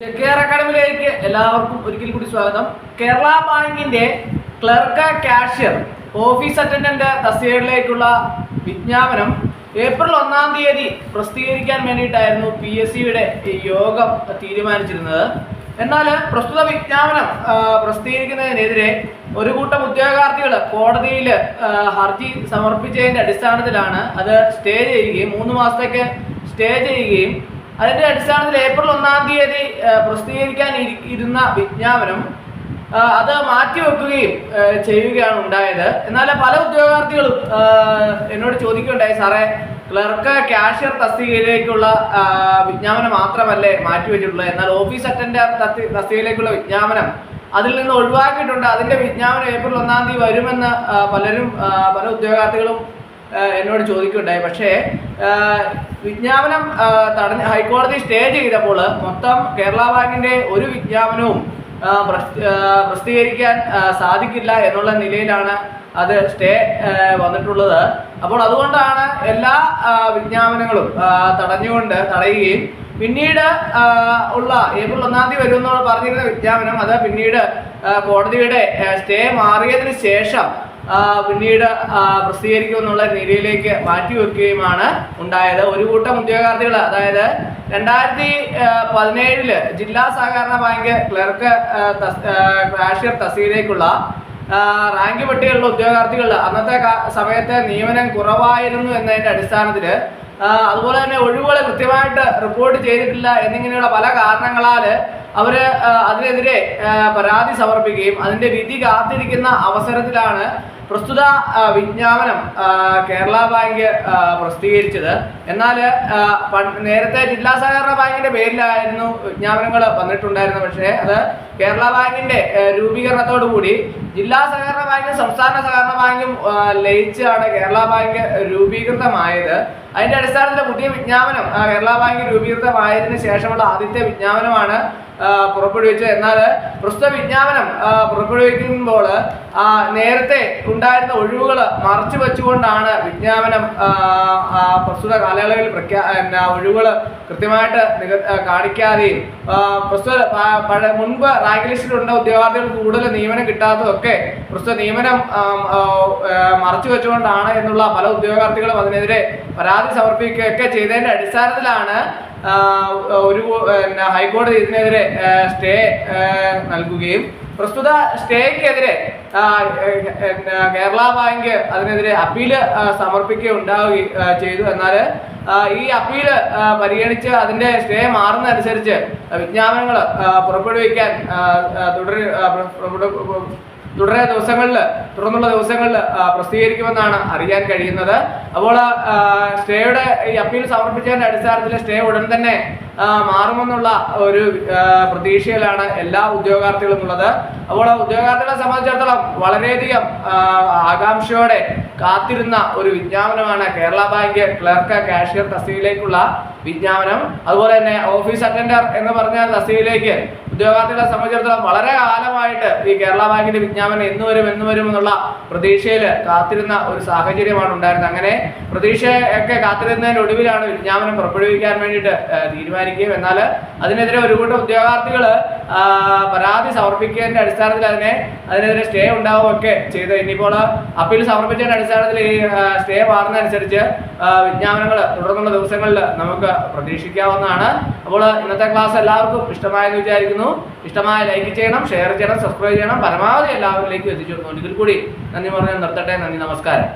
ചെക്കേർ അക്കാഡമിയിലേക്ക് എല്ലാവർക്കും ഒരിക്കൽ കൂടി സ്വാഗതം. കേരള ബാങ്കിന്റെ ക്ലർക്ക് കാഷ്യർ ഓഫീസ് അറ്റൻഡന്റ് തസ്തികകളിലേക്കുള്ള വിജ്ഞാപനം ഏപ്രിൽ ഒന്നാം തീയതി പ്രസിദ്ധീകരിക്കാൻ വേണ്ടിയിട്ടായിരുന്നു പി എസ് സിയുടെ യോഗം തീരുമാനിച്ചിരുന്നത്. എന്നാൽ പ്രസ്തുത വിജ്ഞാപനം പ്രസിദ്ധീകരിക്കുന്നതിനെതിരെ ഒരു കൂട്ടം ഉദ്യോഗാർത്ഥികൾ കോടതിയിൽ ഹർജി സമർപ്പിച്ചതിന്റെ അടിസ്ഥാനത്തിലാണ് അത് സ്റ്റേ ചെയ്യുകയും മൂന്ന് മാസത്തേക്ക് സ്റ്റേ ചെയ്യുകയും അതിന്റെ അടിസ്ഥാനത്തിൽ ഏപ്രിൽ ഒന്നാം തീയതി പ്രസിദ്ധീകരിക്കാൻ ഇരുന്ന വിജ്ഞാപനം അത് മാറ്റിവെക്കുകയും ചെയ്യുകയാണ് ഉണ്ടായത്. എന്നാൽ പല ഉദ്യോഗാർത്ഥികളും എന്നോട് ചോദിക്കുകയുണ്ടായി സാറേ ക്ലർക്ക് കാഷ്യർ തസ്തികയിലേക്കുള്ള വിജ്ഞാപനം മാത്രമല്ലേ മാറ്റിവെച്ചിട്ടുള്ളത് എന്നാൽ ഓഫീസ് അറ്റൻഡർ തസ്തി- തസ്തികയിലേക്കുള്ള വിജ്ഞാപനം അതിൽ നിന്ന് ഒഴിവാക്കിയിട്ടുണ്ട്. അതിന്റെ വിജ്ഞാപനം ഏപ്രിൽ ഒന്നാം തീയതി വരുമെന്ന് പലരും പല ഉദ്യോഗാർത്ഥികളും എന്നോട് ചോദിക്കുകയുണ്ടായി. പക്ഷേ വിജ്ഞാപനം തടഞ്ഞ ഹൈക്കോടതി സ്റ്റേ ചെയ്തപ്പോൾ മൊത്തം കേരള ബാങ്കിന്റെ ഒരു വിജ്ഞാപനവും പ്രസിദ്ധീകരിക്കാൻ സാധിക്കില്ല എന്നുള്ള നിലയിലാണ് അത് സ്റ്റേ വന്നിട്ടുള്ളത്. അപ്പോൾ അതുകൊണ്ടാണ് എല്ലാ വിജ്ഞാപനങ്ങളും തടഞ്ഞുകൊണ്ട് തടയുകയും പിന്നീട് ഉള്ള ഏപ്രിൽ ഒന്നാം തീയതി വരുമെന്നുള്ള പറഞ്ഞിരുന്ന വിജ്ഞാപനം അത് പിന്നീട് കോടതിയുടെ സ്റ്റേ മാറിയതിന് ശേഷം പിന്നീട് പ്രസിദ്ധീകരിക്കും പ്രസിദ്ധീകരിക്കുമെന്നുള്ള രീതിയിലേക്ക് മാറ്റിവെക്കുകയുമാണ് ഉണ്ടായത്. ഒരു കൂട്ടം ഉദ്യോഗാർത്ഥികൾ അതായത് രണ്ടായിരത്തി പതിനേഴിൽ ജില്ലാ സഹകരണ ബാങ്ക് ക്ലർക്ക് കാഷ്യർ തസ്തികയിലേക്കുള്ള റാങ്ക് പട്ടികയിലുള്ള ഉദ്യോഗാർത്ഥികൾ അന്നത്തെ സമയത്തെ നിയമനം കുറവായിരുന്നു എന്നതിന്റെ അടിസ്ഥാനത്തിൽ അതുപോലെ തന്നെ ഒഴിവുകൾ കൃത്യമായിട്ട് റിപ്പോർട്ട് ചെയ്തിട്ടില്ല എന്നിങ്ങനെയുള്ള പല കാരണങ്ങളാൽ അവർ ആ, അതിനെതിരെ പരാതി സമർപ്പിക്കുകയും അതിന്റെ വിധി കാത്തിരിക്കുന്ന അവസരത്തിലാണ് പ്രസ്തുത വിജ്ഞാപനം കേരള ബാങ്ക് പ്രസിദ്ധീകരിച്ചത്. എന്നാൽ നേരത്തെ ജില്ലാ സഹകരണ ബാങ്കിന്റെ പേരിലായിരുന്നു വിജ്ഞാപനങ്ങൾ വന്നിട്ടുണ്ടായിരുന്നത്. പക്ഷേ അത് കേരള ബാങ്കിന്റെ രൂപീകരണത്തോടുകൂടി ജില്ലാ സഹകരണ ബാങ്കും സംസ്ഥാന സഹകരണ ബാങ്കും ലയിച്ചാണ് കേരള ബാങ്ക് രൂപീകൃതമായത്. അതിന്റെ അടിസ്ഥാനത്തിൽ പുതിയ വിജ്ഞാപനം കേരള ബാങ്ക് രൂപീകൃതമായതിനു ശേഷമുള്ള ആദ്യത്തെ വിജ്ഞാപനമാണ് ആ, പുറപ്പെടുവിച്ചത്. എന്നാൽ പ്രസ്തുത വിജ്ഞാപനം പുറപ്പെടുവിക്കുമ്പോൾ നേരത്തെ ഉണ്ടായിരുന്ന ഒഴിവുകൾ മറച്ചു വെച്ചുകൊണ്ടാണ് വിജ്ഞാപനം പ്രസ്തുത കാലയളവിൽ പ്രഖ്യാ ഒഴിവുകൾ കൃത്യമായിട്ട് നിക- കാണിക്കാതെയും പ്രസ്തുത മുൻപ് റാങ്ക് ലിസ്റ്റിലുള്ള ഉദ്യോഗാർത്ഥികൾക്ക് കൂടുതൽ നിയമനം കിട്ടാത്തതൊക്കെ പ്രസ്തുത നിയമനം മറച്ചു വെച്ചുകൊണ്ടാണ് എന്നുള്ള പല ഉദ്യോഗാർത്ഥികളും അതിനെതിരെ പരാതി സമർപ്പിക്കുകയൊക്കെ ചെയ്തതിന്റെ അടിസ്ഥാനത്തിലാണ് ഒരു ഹൈക്കോടതി ഇതിനെതിരെ സ്റ്റേ നൽകുകയും പ്രസ്തുത സ്റ്റേക്കെതിരെ കേരള ബാങ്ക് അതിനെതിരെ അപ്പീൽ സമർപ്പിക്കുകയുണ്ടാവുകയും ചെയ്തു. എന്നാൽ ഈ അപ്പീൽ പരിഗണിച്ച് അതിന്റെ സ്റ്റേ മാറുന്നതനുസരിച്ച് വിജ്ഞാപനങ്ങൾ പുറപ്പെടുവിക്കാൻ തുടർ തുടരെ ദിവസങ്ങളിൽ തുടർന്നുള്ള ദിവസങ്ങളിൽ പ്രസിദ്ധീകരിക്കുമെന്നാണ് അറിയാൻ കഴിയുന്നത്. അപ്പോൾ സ്റ്റേയുടെ ഈ അപ്പീൽ സമർപ്പിച്ചതിന്റെ അടിസ്ഥാനത്തിൽ സ്റ്റേ ഉടൻ തന്നെ മാറുമെന്നുള്ള ഒരു പ്രതീക്ഷയിലാണ് എല്ലാ ഉദ്യോഗാർത്ഥികളും ഉള്ളത്. അപ്പോൾ ഉദ്യോഗാർത്ഥികളെ സംബന്ധിച്ചിടത്തോളം വളരെയധികം ആകാംക്ഷയോടെ കാത്തിരുന്ന ഒരു വിജ്ഞാപനമാണ് കേരള ബാങ്ക് ക്ലർക്ക് കാഷ്യർ തസ്തികയിലേക്കുള്ള വിജ്ഞാപനം. അതുപോലെ തന്നെ ഓഫീസ് അറ്റൻഡർ എന്ന് പറഞ്ഞ തസ്തികയിലേക്ക് ഉദ്യോഗാർത്ഥികളെ സംബന്ധിച്ചിടത്തോളം വളരെ കാലമായിട്ട് ഈ കേരള ബാങ്കിന്റെ വിജ്ഞാപനം എന്ന് വരും എന്ന് വരും എന്നുള്ള പ്രതീക്ഷയിൽ കാത്തിരുന്ന ഒരു സാഹചര്യമാണ് ഉണ്ടായിരുന്നത്. അങ്ങനെ പ്രതീക്ഷയൊക്കെ കാത്തിരുന്നതിന് ഒടുവിലാണ് വിജ്ഞാപനം പുറപ്പെടുവിക്കാൻ വേണ്ടിയിട്ട് ആ, തീരുമാനിക്കുകയും എന്നാൽ അതിനെതിരെ ഒരു കൂട്ടം ഉദ്യോഗാർത്ഥികൾ പരാതി സമർപ്പിക്കുന്നതിന്റെ അടിസ്ഥാനത്തിൽ അതിനെ അതിനെതിരെ സ്റ്റേ ഉണ്ടാവുകയൊക്കെ ചെയ്ത്. ഇനിയിപ്പോൾ അപ്പീൽ സമർപ്പിച്ചതിന്റെ അടിസ്ഥാനത്തിൽ ഈ സ്റ്റേ മാറുന്നതനുസരിച്ച് വിജ്ഞാപനങ്ങൾ തുടർന്നുള്ള ദിവസങ്ങളിൽ നമുക്ക് പ്രതീക്ഷിക്കാവുന്നതാണ്. അപ്പോൾ ഇന്നത്തെ ക്ലാസ് എല്ലാവർക്കും ഇഷ്ടമായെന്ന് വിചാരിക്കുന്നു. ഇഷ്ടമായ ലൈക്ക് ചെയ്യണം ഷെയർ ചെയ്യണം സബ്സ്ക്രൈബ് ചെയ്യണം. പരമാവധി എല്ലാവരിലേക്കും എത്തിച്ചു കൊടുക്കുന്നു. ഒരിക്കൽ കൂടി നന്ദി പറഞ്ഞ് നിർത്തട്ടെ. നന്ദി നമസ്കാരം.